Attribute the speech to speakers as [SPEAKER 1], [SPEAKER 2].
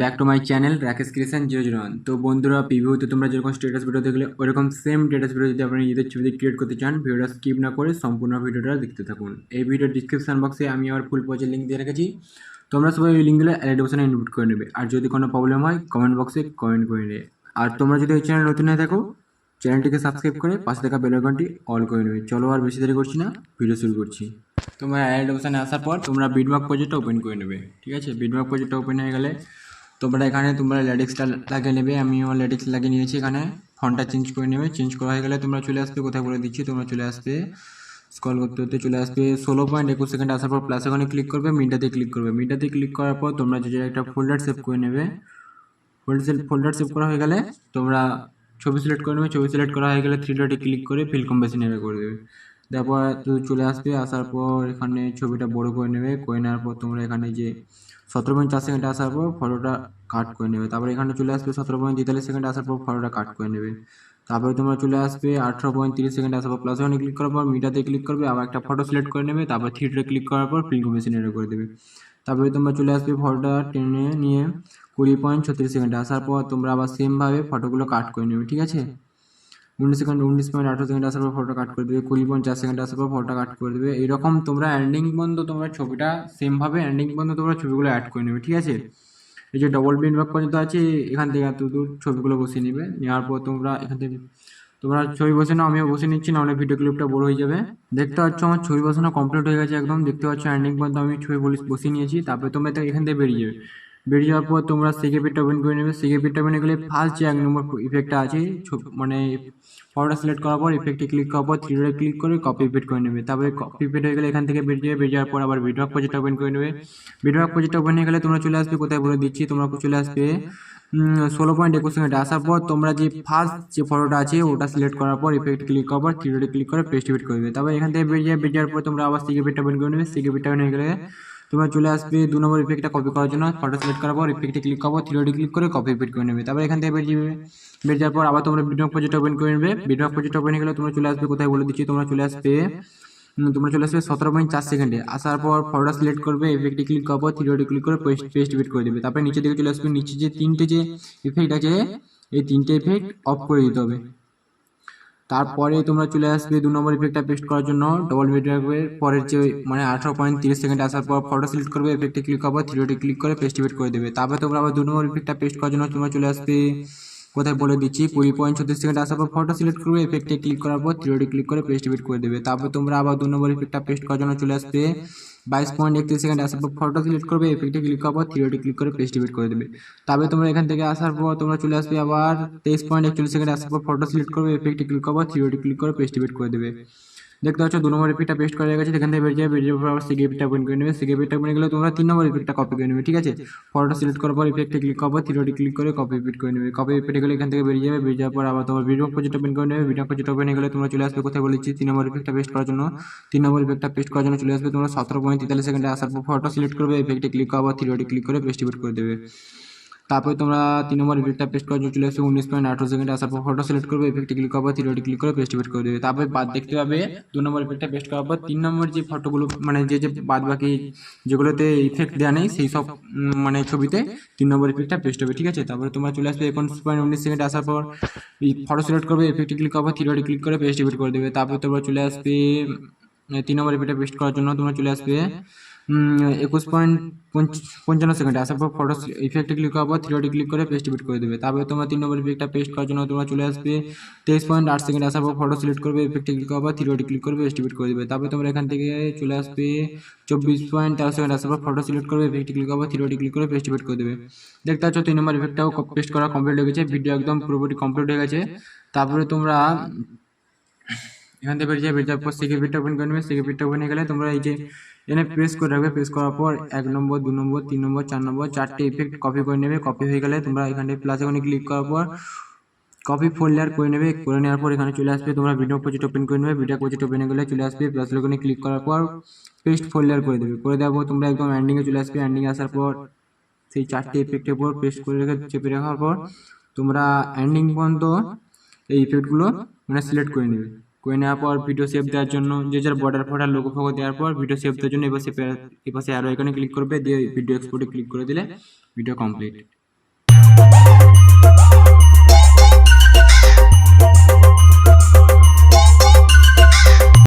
[SPEAKER 1] Back to my channel Rakesh zero one তো বন্ধুরা প্রিভিউতে তোমরা যেরকম স্টেটাস ভিডিও দেখলে ওরকম সেম স্টেটাস ভিডিও যদি আপনারা নিজেদের ছবিতে ক্রিয়েট করতে চান, ভিডিওটা স্কিপ না করে সম্পূর্ণ ভিডিওটা দেখতে থাকুন। এই ভিডিওর ডিসক্রিপশন বক্সে আমি আমার ফুল পজের লিঙ্ক দিয়ে রেখেছি। তোমরা সবাই ওই লিঙ্কগুলো অ্যাড ইনপুট করে নেবে। আর যদি কোনো প্রবলেম হয় কমেন্ট বক্সে কমেন্ট করে নেবে আর তোমরা যদি এই চ্যানেল নতুন হয়ে থাকো চ্যানেলটিকে সাবস্ক্রাইব করে পাশে থাকা বেল আইকনটি অল করে নেবে। চলো আর বেশি দেরি করছি না ভিডিও শুরু করছি। তোমরা অ্যাড অপশানে আসার পর তোমরা বিটমার্ক প্রজেক্টটা ওপেন করে নেবে, ঠিক আছে? বিটমার্ক প্রজেক্টটা ওপেন হয়ে গেলে তোমরা এখানে তোমরা ল্যাডিক্সটা লাগিয়ে নেবে, আমিও ল্যাডিক্স লাগিয়ে নিয়েছি এখানে। ফন্টটা চেঞ্জ করে নেবে চেঞ্জ করা হয়ে গেলে তোমরা চলে আসবে, কোথায় বলে দিচ্ছি, তোমরা চলে আসবে স্ক্রল করতে করতে চলে আসবে। ষোলো পয়েন্ট একুশ সেকেন্ড আসার পর প্লাস ওখানে ক্লিক করবে মিডাতে ক্লিক করবে। মিডাতে ক্লিক করার পর তোমরা যে একটা ফোল্ডার সেভ করে নেবে ফোল্ডার ফোল্ডার সেভ করা হয়ে গেলে তোমরা ছবি সিলেক্ট করে নেবে, ছবি সিলেক্ট করা হয়ে গেলে থ্রি ডটে ক্লিক করে ফিল কম বেশি নেবে করে দেবে। তারপর চলে আসবে, আসার পর এখানে ছবিটা বড় করে নেবে, করে নেওয়ার পর তোমরা এখানে যে সতেরো পয়েন্ট চার সেকেন্ড আসার পর ফটোটা কাট করে নেবে। তারপরে এখানে চলে আসবে সতেরো পয়েন্ট তেতাল্লিশ সেকেন্ড আসার পর ফটোটা কাট করে নেবে। তারপরে তোমরা চলে আসবে আঠারো পয়েন্ট তিরিশ সেকেন্ড আসার পর প্লাস ওয়ানে ক্লিক করার পর মিটাতে ক্লিক করবে, আবার একটা ফটো সিলেক্ট করে নেবে, তারপর থিয়েটারে ক্লিক করার পর ফিল্ম কমিশনারে করে দেবে। তারপরে তোমরা চলে আসবে ফটোটা টেনে নিয়ে কুড়ি পয়েন্ট ছত্রিশ সেকেন্ড আসার পর তোমরা আবার সেমভাবে ফটোগুলো কাট করে নেবে, ঠিক আছে? উনিশ সেকেন্ড উনিশ পয়েন্ট আঠারো সেকেন্ড আসার পর ফটো কাট করে দেবে, কুড়ি পয়েন্ট চার সেকেন্ড আসার পর ফটো কাট করে দেবে। এরকম তোমরা এন্ডিং পর্যন্ত তোমরা ছবিটা সেমভাবে এন্ডিং পর্যন্ত তোমরা ছবিগুলো অ্যাড করে নেবে, ঠিক আছে? এই যে ডবল বিন ব্যাক পর্যন্ত আছে, এখান থেকে এত দূর ছবিগুলো বসিয়ে নেবে। নেওয়ার পর তোমরা এখান থেকে, তোমরা ছবি বসে নাও, আমিও বসে নিচ্ছি না অনেক ভিডিও ক্লিপটা বড় হয়ে যাবে। দেখতে পাচ্ছ আমার ছবি বসানো কমপ্লিট হয়ে গেছে একদম, দেখতে পাচ্ছ এন্ডিং পর্যন্ত আমি ছবি বসিয়ে নিয়েছি, তারপরে তোমরা এখান থেকে বেরিয়ে যাবে। বেরিয়ে যাওয়ার পর তোমরা সিকে সিকেপিটা ওপেন করে নেবে। সিকেপিটা ওপেন গেলে ফার্স্ট যে এক নম্বর ইফেক্টটা আছে মানে ফটোটা সিলেক্ট করার পর ইফেক্টে ক্লিক করার পর থ্রি ক্লিক করে কপি পেট করে নেবে। তারপরে কপি পেট হয়ে গেলে এখান থেকে বেরিয়ে যাবে, বেরিয়ে যাওয়ার পর আবার ভিডিও প্রজেক্ট ওপেন করে নেবে। ভিডিও প্রজেক্ট ওপেন হয়ে গেলে তোমরা চলে আসবে, কোথায় বলে দিচ্ছি, তোমরা চলে আসবে ষোলো পয়েন্ট একুশ সেকেন্ড আসার পর তোমরা যে ফার্স্ট যে ফটোটা আছে, ওটা সিলেক্ট করার পর ইফেক্ট ক্লিক করার পর থ্রি ক্লিক করে পেস্ট ইফেক্ট করবে তারপর এখান থেকে বেরিয়ে যাবে, বেরিয়ে যাওয়ার পর তোমরা আবার সিকেপিটটা ওপেন করে নেবে। সিকে সিকেপিটটা ওপেন হয়ে গেলে তোমরা চলে আসবে দু নম্বর ইফেক্টটা কপি করার জন্য। ফটো সিলেক্ট করার পর ইফেক্টে ক্লিক করব থ্রি ক্লিক করে কপি ইফেক্ট করে নেবে। তারপর এখান থেকে বেরিয়ে যাবে। বেরিয়ে যাওয়ার পর আবার তোমরা ভিডিও প্রজেক্ট ওপেন করে নেবে। ভিডিও প্রজেক্ট ওপেন গেলে তোমরা চলে আসবে, কোথায় বলে দিচ্ছি, তোমরা চলে আসবে তোমরা চলে আসবে সতেরো পয়েন্ট চার সেকেন্ডে আসার পর ফটোটা সিলেক্ট করবে ইফেক্টে ক্লিক করব থ্রি ক্লিক করে পেস্ট পেস্ট ইফেক্ট করে দেবে। তারপরে নিচে দিকে চলে আসবে, নিচে যে তিনটে যে ইফেক্ট আছে, এই তিনটে ইফেক্ট অফ করে দিতে হবে। তারপরে তোমরা চলে আসবে দু নম্বর ইফেক্টটা পেস্ট করার জন্য ডবল ভিডিওর পরের যে মানে আঠারো পয়েন্ট তিরিশ সেকেন্ড আসার পর ফটো সিলেক্ট করবে ইফেক্টে ক্লিক করব থ্রিওটি ক্লিক করে পেস্টিভেট করে দেবে। তারপরে তোমরা আবার দু নম্বর ইফেক্টটা পেস্ট করার জন্য তোমরা চলে আসবে কোথায় বলে দিচ্ছি? কুড়ি পয়েন্ট ছত্রিশ সেকেন্ড আসার পর ফটো সিলেক্ট করবে এফেক্টে ক্লিক করার পর থ্রিওডি ক্লিক করে পেস্ট ইফেক্ট করে দেবে। তারপর তোমরা আবার দু নম্বর ইফেক্টটা পেস্ট করার জন্য চলে আসবে। বাইশ পয়েন্ট একত্রিশ সেকেন্ড আসার পর ফটো সিলেক্ট করবে এফেক্টে ক্লিক করার পর থ্রিওডি ক্লিক করে পেস্ট ইফেক্ট করে দেবে। তারপরে তোমরা এখান থেকে আসার পর তোমরা চলে আসবে আবার তেইশ পয়েন্ট একচল্লিশ সেকেন্ড আসার পর ফটো সিলেক্ট করবে এফেক্টে ক্লিক করার পর থ্রিওডি ক্লিক করে পেস্ট ইফেক্ট করে দেবে। দেখতে পাচ্ছ, দু নম্বর ইফেক্টটা পেস্ট করা গেছে এখান থেকে বেরিয়ে যাবে বেরিয়ে পর আবার সিগেপিটা ওপেন করে নেবে। সিগেপিটা ওপেন গেলে তোমরা তিন নম্বর ইফেক্টটা কপি করে নেবে, ঠিক আছে? ফটোটা সিলেক্ট করার পর ইফেক্টে ক্লিক পর থ্রিডি ক্লিক করে কপি ইফেক্ট করে নেবে। কপি ইফেক্ট গেলে এখান থেকে বেরিয়ে যাবে, বেরিয়ে যাওয়ার পর আবার তোমার ভিডিও প্রজেক্ট ওপেন করে নেবে। ভিডিও প্রজেক্ট ওপেন গেলে তোমরা চলে আসবে, কোথায় বলেছি? তিন নম্বর ইফেক্টটা পেস্ট করার জন্য। তিন নম্বর ইফেক্টটা পেস্ট করার জন্য চলে আসবে তোমরা সতেরো পয়েন্ট তেতাল্লিশ সেকেন্ডে আসার পর ফটো সিলেক্ট করবে ইফেক্টে ক্লিক পর থ্রিডি ক্লিক করে পেস্ট করে দেবে। তারপরে তোমরা তিন নম্বর ইফেক্টটা পেস্ট করার জন্য চলে আসবে উনিশ পয়েন্ট আঠারো সেকেন্ড আসার পর ফটো সিলেক্ট করবে ইফেক্টে ক্লিক করব থ্রিডি ক্লিক করে পেস্ট করে দেবে। তারপরে বাদ দেখতে পাবে দু নম্বর ইফেক্টটা পেস্ট করার পর তিন নম্বর যে ফটোগুলো মানে যে যে বাদ বাকি যেগুলোতে ইফেক্ট দেওয়া নেই, সেই সব মানে ছবিতে তিন নম্বর ইফেক্টটা পেস্ট হবে, ঠিক আছে? তারপরে তোমরা চলে আসবে একুশ পয়েন্ট উনিশ সেকেন্ড আসার পর ফটো সিলেক্ট করবে ইফেক্টে ক্লিক করব থ্রিডি ক্লিক করে পেস্ট করে দেবে। তারপরে তোমরা চলে আসবে তিন নম্বর ইফেক্টটা পেস্ট করার জন্য তোমরা চলে আসবে একুশ পয়েন্ট পঞ্চান্ন সেকেন্ড। আসার পর ফটো ইফেক্টে ক্লিক করার পর থ্রিডি ক্লিক করে পেস্ট ইফেক্ট করে দেবে। তারপরে তোমরা তিন নম্বর ইফেক্টটা পেস্ট করার জন্য তোমরা চলে আসবে তেইশ পয়েন্ট আট সেকেন্ড। আসার পর ফটো সিলেক্ট করবে ইফেক্টে ক্লিক করার পর থ্রিডি ক্লিক করে পেস্ট ইফেক্ট করে দেবে। তারপরে তোমরা এখান থেকে চলে আসবে চব্বিশ পয়েন্ট তেরো সেকেন্ড। আসার পর ফটো সিলেক্ট করবে ইফেক্টে ক্লিক করার পর থ্রিডি ক্লিক করে পেস্ট ইফেক্ট করে দেবে। দেখতে পাচ্ছ তিন নম্বর ইফেক্টটাও পেস্ট করা কমপ্লিট হয়ে গেছে। ভিডিও একদম পুরোপুরি কমপ্লিট হয়ে গেছে। তারপরে তোমরা এখান থেকে বেরিয়ে বেরিয়ে যাওয়ার পর সিকিউরিটিটা ওপেন করে নেবে সিকিউরিটিটা ওপেন হয়ে গেলে তোমরা এই যে এনে প্রেস করে রাখবে। প্রেস করার পর এক নম্বর, দু নম্বর, তিন নম্বর, চার নম্বর, চারটে ইফেক্ট কপি করে নেবে। কপি হয়ে গেলে তোমরা এখানে প্লাস এখানে ক্লিক করার পর কপি ফোল্ডার করে নেবে। করে নেওয়ার পর এখানে চলে আসবে। তোমরা ভিডিও প্রজেক্ট ওপেন করে নেবে। ভিডিও প্রজেক্ট ওপেন গেলে চলে আসবে। প্লাস ওখানে ক্লিক করার পর পেস্ট ফোল্ডার করে দেবে। করে দেওয়ার পর তোমরা একদম এন্ডিংয়ে চলে আসবে। এন্ডিংয়ে আসার পর সেই চারটে ইফেক্টের উপর পেস্ট করে রেখে চেপে রাখার পর তোমরা এন্ডিং পর্যন্ত এই ইফেক্টগুলো মানে সিলেক্ট করে নেবে। করে নেওয়ার পর ভিডিও সেভ দেওয়ার জন্য যে যার বর্ডার ফর্ডার লোগো ফোগো দেওয়ার পর ভিডিও সেভ দেওয়ার জন্য এবার সে এপাশে আরও এখানে ক্লিক করবে, দিয়ে ভিডিও এক্সপোর্টে ক্লিক করে দিলে ভিডিও কমপ্লিট